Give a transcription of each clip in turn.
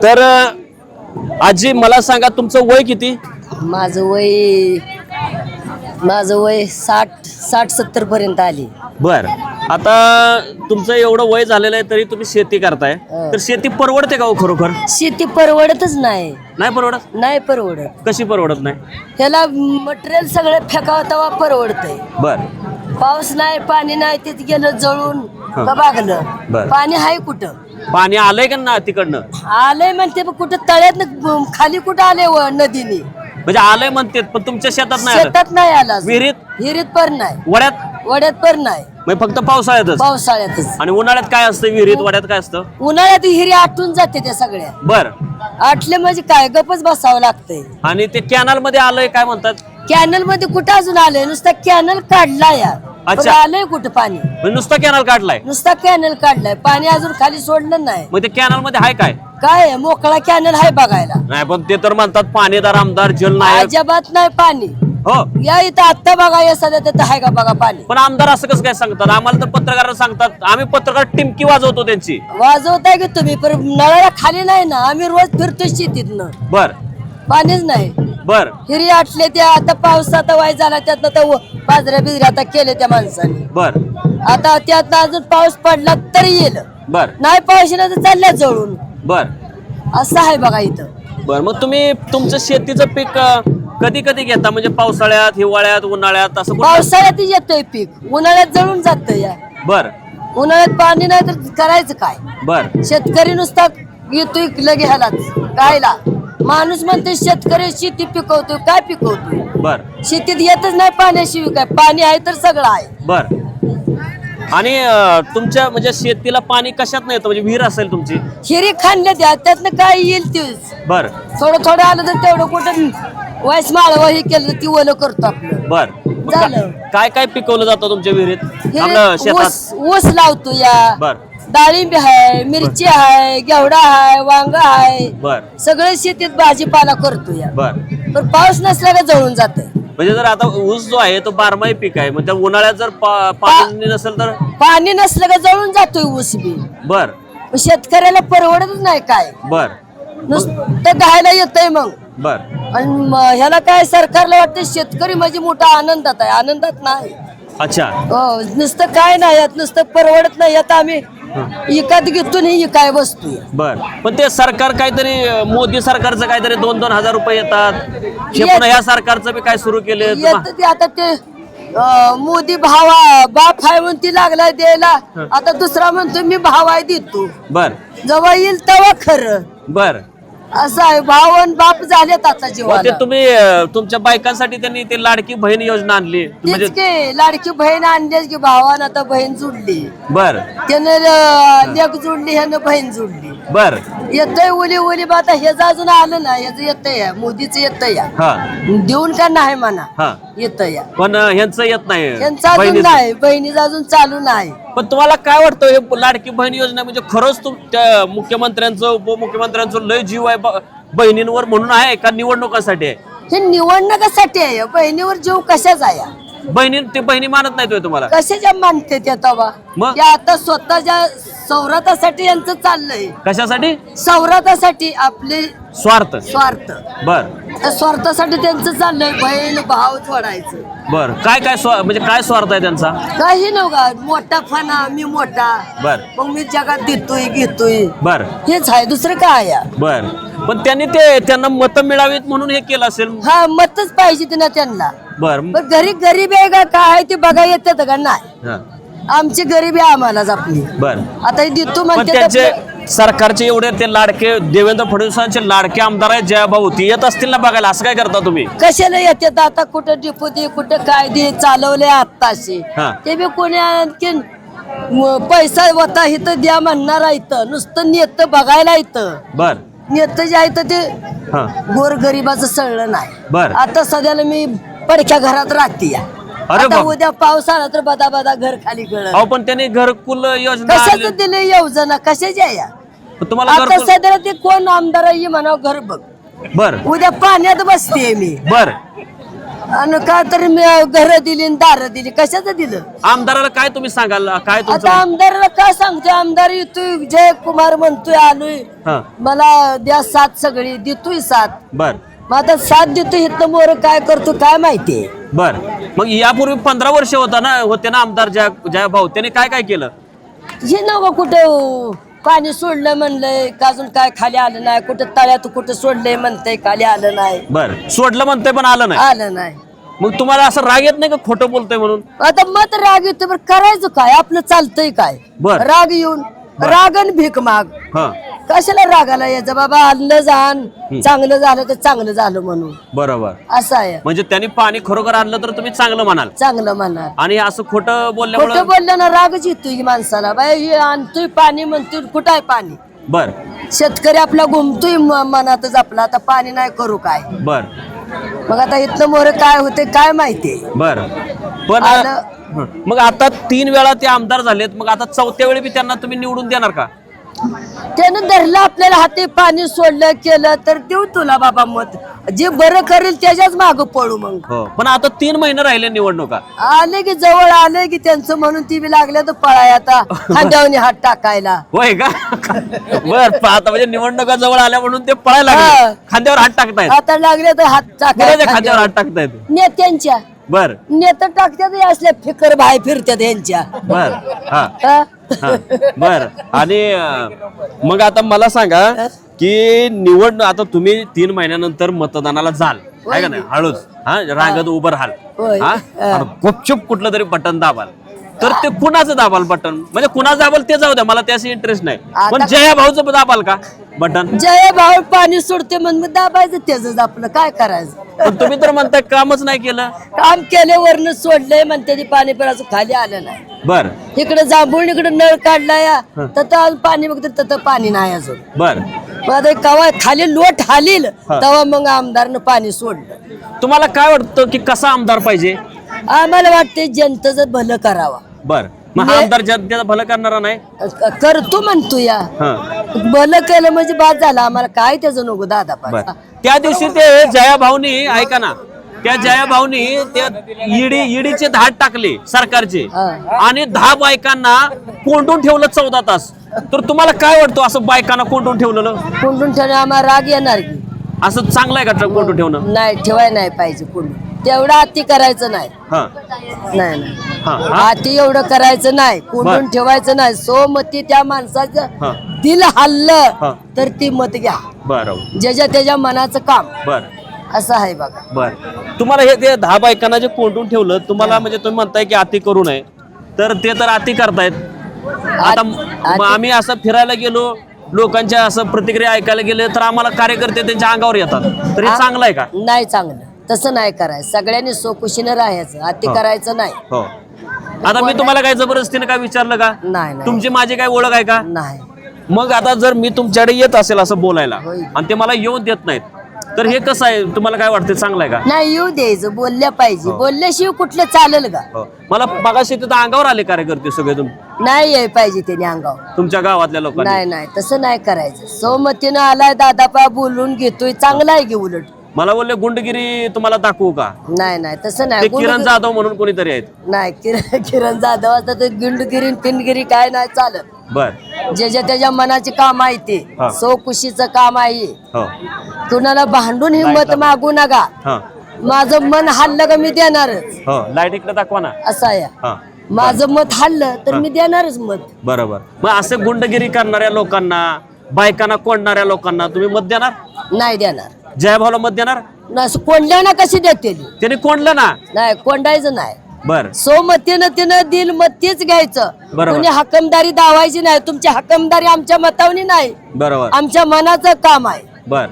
तर आजी मला सांगा तुमचं वय किती? माझं वय माझं वय साठ साठ सत्तर पर्यंत आली. बर. आता तुमचं एवढं वय झालेलं आहे तरी तुम्ही शेती करताय. तर शेती परवडते का हो खरोखर? शेती परवडतच नाही. नाही परवडत? नाही परवडत. कशी परवडत नाही? ह्याला मटेरियल सगळं फेकावं तेव्हा परवडतंय. बर. पाऊस नाही पाणी नाही तिथे गेलं जळून का बागलं? बरं. पाणी आहे कुठं? पाणी आलंय का ना तिकडनं? आलंय म्हणते पण कुठं तळ्यात खाली कुठं आले व नदीने? म्हणजे आलंय म्हणते पण तुमच्या शेतात नाही आलं? शेतात नाही आला. विहिरीत? विहिरीत पण नाही. वड्यात? वड्यात पण नाही. म्हणजे फक्त पावसाळ्यातच? पावसाळ्यातच. आणि उन्हाळ्यात काय असतं विहिरीत वड्यात काय असतं? उन्हाळ्यात विहिरी आटून जाते त्या सगळ्या. बर. आटले म्हणजे काय? गपच बसावं लागतंय. आणि ते कॅनलमध्ये आलंय काय म्हणतात? कॅनलमध्ये कुठं अजून आलंय? नुसता कॅनल काढला या पण अच्छा. आलंय कुठं पाणी? म्हणजे नुसतं कॅनल काढलाय? नुसता कॅनल काढलाय. पाणी अजून खाली सोडलं नाही. मग ते कॅनलमध्ये आहे काय? काय आहे? मोकळा कॅनल आहे बघायला. नाही पण ते तर म्हणतात पाणीदार आमदार जलनायक अजिबात नाही पाणी. हो. या इथं आत्ता बघा या सध्या तिथं आहे का बघा पाणी? पण आमदार असं कसं काय सांगतात? आम्हाला तर पत्रकार सांगतात. आम्ही पत्रकार टिमकी वाजवतो त्यांची. वाजवताय की तुम्ही पण नळाला खाली नाही ना. आम्ही रोज फिरतो शेतीतनं. बर. पाणीच नाही. बर. हिरी आटले त्या आता पावसाचा वाय झाला त्यातनं तर बाजऱ्या बिजऱ्या आता केले त्या माणसाने. बर. आता त्यातनं अजून पाऊस पडला तरी येईल. बर. नाही पाऊस येणार तर चालल्या जळून. बर. असं आहे बघा इथं. बर मग तुम्ही तुमचं शेतीचं पीक कधी कधी घेता? म्हणजे पावसाळ्यात हिवाळ्यात उन्हाळ्यात असं? पावसाळ्यात येतोय पीक. उन्हाळ्यात जळून जात या. बर. उन्हाळ्यात पाणी नाही तर करायचं काय? बर. शेतकरी नुसता येतोय लगे ह्यालाच खायला माणूस म्हणते शेतकरी शेती पिकवतोय काय पिकवतोय? बर. शेतीत येतच नाही पाण्याशिवाय काय? पाणी आहे तर सगळं आहे. बर. आणि अं, तुमच्या म्हणजे शेतीला पाणी कशात नाही येतं? म्हणजे विहीर असेल तुमची? हिरी खाणल्या द्या त्यातनं काय येईल तेच. बर. थोडं थोडं आलं तर तेवढं कुठं वायस माळव हे केलं तर ती ओलं करतो आपलं. बर. मग का- झालं. काय काय पिकवलं जातं तुमच्या विहिरीत? आपलं हिरीत शेतात? ऊस ऊस लावतो या. बर. डाळिंबी आहे मिरची आहे घेवडा आहे वांग आहे. बर. सगळं शेतीत भाजीपाला करतो या बर. पण पाऊस नसला का जळून जात म्हणजे जर आता ऊस जो आहे तो बारमाही पीक आहे मग त्या उन्हाळ्यात जर पा- पाणी नसेल तर? पाणी नसलं का जळून जातोय ऊस बी. बर. मग शेतकऱ्याला परवडतच नाही काय. बर. नुसतं घायला येतंय मग. बर. आणि म- ह्याला काय सरकारला वाटतं शेतकरी म्हणजे मोठा आनंदात आहे. आनंदात नाही. अच्छा. हो नुसतं काय नाही यात नुसतं परवडत नाही. यात आम्ही इकत घेतो नाही काय वस्तू बर. पण ते सरकार काहीतरी मोदी सरकारचं काहीतरी दोन दोन हजार रुपये येतात. हे येत- ह्या सरकारचं बी काय सुरू केले? येत ते आता ते अं, मोदी भावा बाप आहे म्हणून ती लागलाय द्यायला. आता दुसरा म्हणतो मी भाव आहे देतो. बर. जेव्हा येईल तेव्हा खरं. बर. असं आहे भाव आणि बाप झालेत आता मग ते जीवाला. तुम्ही अं, तुमच्या बायकांसाठी त्यांनी ते लाडकी बहीण योजना आणली. म्हणजे तीच की लाडकी बहीण आणलीच की भावानं आता बहीण जुडली. बर. त्यानं लेक जुडली ह्यानं बहीण जुडली. बर. येतंय उली उली बा आता ह्याचं अजून आलं ना ह्याचं येतंय या मोदीचं येतंय. या हा. देऊन का नाही म्हणा? हा. येतंय. या पण अं, ह्यांचं येत नाही त्यांचं अजून बहिणीचं. नाही बहिणीचं अजून चालू नाही. पण तुम्हाला काय वाटतं हे लाडकी बहीण योजना म्हणजे खरंच तुमच्या मुख्यमंत्र्यांचं उपमुख्यमंत्र्यांचं लय जीव आहे बहिणींवर म्हणून आहे का निवडणुकासाठी आहे हे निवडणुकासाठी आहे बहिणीवर जीव कशाच आहे या? बहिणी ते बहिणी मानत नाही तुम्ही तुम्हाला? कशाच्या मानते त्या तवा? मग? त्या आता स्वतःच्या सौरातासाठी यांचं चाललंय. कशासाठी? सौरातासाठी आपले स्वार्थ. स्वार्थ. बर. त्या स्वार्थासाठी त्यांचं चाललंय बहीण भाव सोडायचं बर. काय काय स्वा म्हणजे काय स्वार्थ आहे त्यांचा? काही नव्हता मोठा फना मी मोठा. बर. मग मी जगात देतोय घेतोय. बर. हेच आहे दुसरं काय आहे? बर. पण त्यांनी ते त्यांना मतं मिळावीत म्हणून हे केलं असेल. हा मतच पाहिजे ते ना त्यांना. बर. पण घरी गरीब आहे का? काय आहे ते बघा येतात का? नाही. हा. आमची गरीबी आहे आम्हालाच आपली बर. आता हे देतो पण म्हणते त्यांचे तर- सरकारचे एवढे ते लाडके देवेंद्र फडणवीसांचे लाडके आमदार आहेत जयाभाऊ ती येत असतील ना बघायला? असं काय करता तुम्ही? कशाला येतात? आता कुठं डिपो दे कुठं काय दे चालवले आत्ताशी. हा. ते बी कोणी आणखीन म- पैसा होता इथं द्या म्हणणार इथं. नुसतं नेत बघायला इथं. बर. नेत जे आहे तर ते हा. गोर गरिबाचं सळलं नाही. बर. आता सध्याला मी पडक्या घरात राहते या. अरे आता बाप. उद्या पाऊस आला तर बदा बदा घर खाली गळ अहो पण त्यांनी घरकुल योजना आणली. कशाच दिले योजना? कशाच्या या? पण तुम्हाला आता घरकुल सध्याला ते कोण आमदार आहे म्हणावं घर बघ. बर. उद्या पाण्यात बसते मी. बर. आणि का तर मी घर दिली दार दिली. कशाचं दिलं? आमदाराला काय तुम्ही सांगाल? काय आता तुमचं आमदाराला काय सांगतोय? आमदार येतोय जय कुमार म्हणतोय आलोय. हा. मला द्या साथ सगळी देतोय साथ. बर. मग आता साथ देतोय इथं मोर काय करतो काय माहितीये बर. मग यापूर्वी पंधरा वर्ष होता ना होते ना आमदार जया जया भाऊ त्याने काय काय केलं? हे नव कुठं पाणी सोडलं म्हणलंय का अजून काय खाली आलं नाही कुठं तळ्यात कुठं सोडलंय म्हणतंय खाली आलं नाही. बर. सोडलं म्हणतंय पण आलं नाही. आलं नाही. मग तुम्हाला असं राग येत नाही का खोटं बोलतोय म्हणून? आता मत राग येतो बरं करायचं काय? आपलं चालतंय काय? बर. राग येऊन रागन भीक माग. हा. कशाला रागाला यायचं? बाबा आणलं जाण. चांगलं झालं तर चांगलं झालं म्हणून. बरोबर. असं आहे. म्हणजे त्यांनी पाणी खरोखर आणलं तर तुम्ही चांगलं म्हणाल. चांगलं म्हणा आणि असं खोटं बोलल्यामुळे खोटं बोललं ना रागच येतोय की माणसाला. बाय हे आणतोय पाणी म्हणतोय कुठं आहे पाणी? बर. शेतकरी आपला घुमतोय म- मनातच आपला. आता पाणी नाही करू काय? बर. मग आता इथनं मोर काय होते काय माहिती? बर. पण आलं. हं. मग आता तीन वेळा ते आमदार झालेत. मग आता चौथ्या वेळी बी त्यांना तुम्ही निवडून देणार का? त्यानं धरलं आपल्याला हाती पाणी सोडलं केलं तर देऊ तुला बाबा मत. जे बरं करेल त्याच्याच माग पळू मग. हो पण आता तीन महिने राहिले निवडणुका. आले की जवळ आले की त्यांचं म्हणून ती बी लागल्या तर पळाय आता. खांद्यावनी हात टाकायला. होय का? बर आता म्हणजे निवडणुका जवळ आल्या म्हणून ते पळायला हा. लागले खांद्यावर हात टाकतायत. आता लागले तर हात कुणाच्या टाकायला खांद्यावर हात टाकतायत? नेत्यांच्या. बर. नेत टाकतात हे असल्या फिकर बाहेर फिरतात यांच्या. बर हा. हा? हा. बर. आणि अं, मग आता मला सांगा की निवड आता तुम्ही तीन महिन्यानंतर मतदानाला जाल. आहे का नाही? हळूच. हा? रांगत उभं राहाल. होय. हा. आणि गुपचूप कुठलं तरी बटन दाबाल. तर ते कुणाचं दाबाल बटन? म्हणजे कुणाचं दाबाल ते जाऊ द्या मला त्याशी इंटरेस्ट नाही. पण जया भाऊचं दाबाल का बटन? जय भाऊ पाणी सोडते म्हणून मग दाबायचं त्याच आपलं काय करायचं? पण तुम्ही तर म्हणताय कामच नाही केलं. काम केले वरनं सोडलंय म्हणते ती पाणी पिराचं खाली आलं नाही. बर. इकडे जांभूळ इकडे नळ काढला या तर अजून पाणी बघते तर पाणी नाही अजून. बर. मग आता कवा खाली लोट हालील तेव्हा मग आमदारनं पाणी सोडलं. तुम्हाला काय वाटतं की कसा आमदार पाहिजे? आम्हाला वाटते जनतेचं भलं करावा. बर. मग हा आमदार जनतेचा भलं करणारा नाही? क- करतो म्हणतो या. हा. भलं केलं म्हणजे बाद झालं. आम्हाला काय त्याचं नको दादा बर. पाच त्या दिवशी ते जया भाऊनी ऐका ना. त्या जया भाऊनी त्या ईडी ईडीचे धाड टाकले सरकारचे. हा. आणि दहा बायकांना कोंडून ठेवलं चौदा तास. तर तुम्हाला काय वाटतं असं बायकांना कोंडून ठेवलेलं? कोंडून ठेवणे आम्हाला राग येणार की. असं चांगलं आहे का ट्रक कोंडून ठेवणं? नाही ठेवाय नाही पाहिजे कोंडून. तेवढं अति करायचं नाही. हा. नाही नाही. हा हा. अति एवढं करायचं नाही कोंडून बर. ठेवायचं नाही. सोमती त्या माणसाचं. दिल हा. हल्लं तर ती मत घ्या. बरं. ज्याच्या त्याच्या मनाचं काम. बर. असं आहे बघा. बर. तुम्हाला हे ते दहा बायकांना जे कोंडून ठेवलं तुम्हाला म्हणजे तुम्ही म्हणताय की अति करू नये. तर ते तर अति करतायत. आता मग आम्ही असं फिरायला गेलो लोकांच्या असं प्रतिक्रिया ऐकायला गेले तर आम्हाला कार्यकर्ते त्यांच्या अंगावर येतात. तर हे आ- चांगलं आहे का? नाही चांगलं. तसं नाही करायचं. सगळ्यांनी सोकुशीनं राहायचं. अति हो. करायचं नाही. हो. आता मी तुम्हाला काय जबरदस्तीने काय विचारलं का? नाही नाही. तुमची माझी काय ओळख आहे का? नाही. मग आता जर मी तुमच्याकडे येत असेल असं बोलायला होय. आणि ते मला येऊन देत नाहीत तर हे कसं आहे? तुम्हाला काय वाटतं चांगलं आहे का? नाही येऊ द्यायचं. बोलल्या पाहिजे. हो. बोलल्याशिवाय कुठलं चालेल का? हो. मला मगाशी तिथं अंगावर आले कार्यकर्ते सगळे तुम नाही याय पाहिजे त्याने अंगावर. तुमच्या गावातल्या लोकांनी. नाही नाही. तसं नाही करायचं. सौमतीनं आलाय दादापा बोलून घेतोय. चांगला आहे की उलट. मला बोलले गुंडगिरी तुम्हाला दाखवू का? नाही नाही तसं ते नाही किरण जाधव म्हणून कोणीतरी आहेत. नाही किरण किरण जाधव आता ते गिंडगिरी पिनगिरी काय नाही चालत. बर. ज्याच्या त्याच्या मनाचे काम आहे ते. हा. सौकुशीचं काम आहे. हो. कुणाला भांडून हिंमत मागू नका. हा. माझं मन हल्लं का मी देणारच. हो लाइट इकडे दाखवा ना. असं आहे. हा. माझं मत हल्लं तर मी देणारच मत. बरोबर. मग असे गुंडगिरी करणाऱ्या लोकांना बायकांना कोंडणाऱ्या लोकांना तुम्ही मत देणार? नाही देणार. जयभाऊला मत देणार? न- कोंडल्या ना कशी देते त्याने कोंडलं ना? नाही कोंडायचं नाही. बर. सोमतीनं तिनं दिल मत तेच घ्यायचं. कोणी हकमदारी दावायची नाही तुमची हकमदारी आमच्या मतावनी नाही. बरोबर. आमच्या मनाचं काम आहे. बर.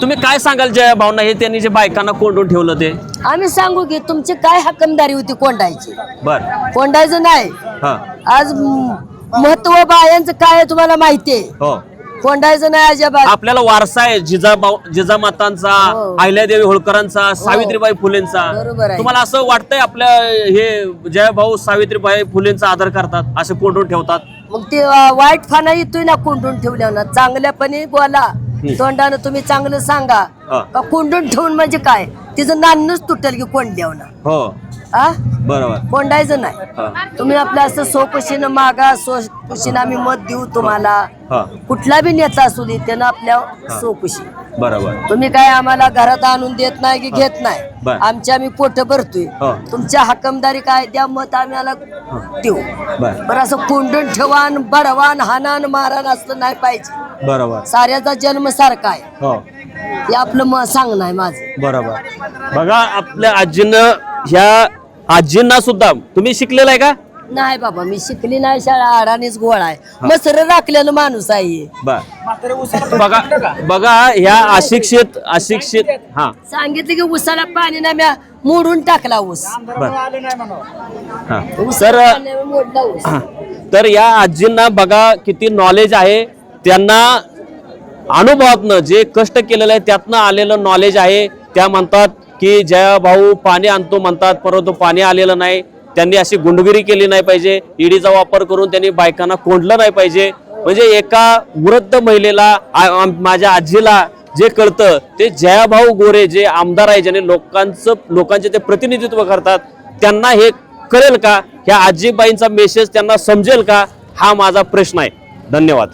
तुम्ही काय सांगाल जया भाऊना? हे त्यांनी जे बायकांना कोंडून ठेवलं ते? आम्ही सांगू की तुमची काय हकमदारी होती कोंडायची? बर. कोंडायचं नाही. आज महत्त्व बायांचं काय तुम्हाला माहितीये हो. कोंडायचं नाही अजिबात. आपल्याला वारसा आहे जिजाभाऊ जिजामातांचा हो. अहिल्यादेवी होळकरांचा सावित्रीबाई फुलेंचा. बरोबर आहे. तुम्हाला असं वाटतंय आपल्या हे जयभाऊ सावित्रीबाई फुलेंचा आदर करतात असे कोंडून ठेवतात? मग ते अं, वाईट फाना येतोय ना कोंडून ठेवल्यानं चांगल्यापणे बोला. तोंडानं तुम्ही चांगलं सांगा. हा. का कोंडून ठेवून म्हणजे काय? तिचं नानच तुटेल की कोंड्यावनं हो. आ बरोबर. कोंडायचं नाही. तुम्ही आपलं असं सोपशीनं मागा सोपशीनं आम्ही मत देऊ तुम्हाला. हा. कुठला बी नेता असू दे त्यानं आपल्या सोपशी बरोबर. तुम्ही काय आम्हाला घरात आणून देत नाही की घेत नाही? बर. आमच्या आम्ही पोट भरतोय. हो. तुमच्या हकमदारी काय? द्या मत आम्हाला देऊ. बर. पण असं कोंडून ठेवान बडवान हानान मारान असलं नाही पाहिजे. बरोबर. साऱ्याचा जन्म सारखा आहे. हो. हे आपलं म सांगणं आहे माझं. बरोबर. बघा आपल्या आजीनं ह्या आजींना सुद्धा तुम्ही शिकलेला आहे का? नाही बाबा मी शिकली नाही शाळा आडानेच गोळा आहे. मसर राखलेलं माणूस आहे बर. बघा बघा ह्या अशिक्षित अशिक्षित हा. सांगितलं की उसाला पाणी नाही म्या मोडून टाकला ऊस. बर. हा. उसाला तर मोडला ऊस. हा. तर या आजींना बघा किती नॉलेज आहे. त्यांना अनुभवातनं जे कष्ट केलेलं आहे त्यातनं आलेलं नॉलेज आहे. त्या म्हणतात की जया भाऊ पाणी आणतो म्हणतात परंतु पाणी आलेलं नाही. त्यांनी अशी गुंडगिरी केली नाही पाहिजे. ईडीचा वापर करून त्यांनी बायकांना कोंडलं नाही पाहिजे. म्हणजे एका वृद्ध महिलेला आ- माझ्या आजीला जे कळतं ते जयाभाऊ गोरे जे आमदार आहे ज्याने लोकांचं लोकांचे ते प्रतिनिधित्व करतात त्यांना हे कळेल का? ह्या आजीबाईंचा मेसेज त्यांना समजेल का? हा माझा प्रश्न आहे. धन्यवाद.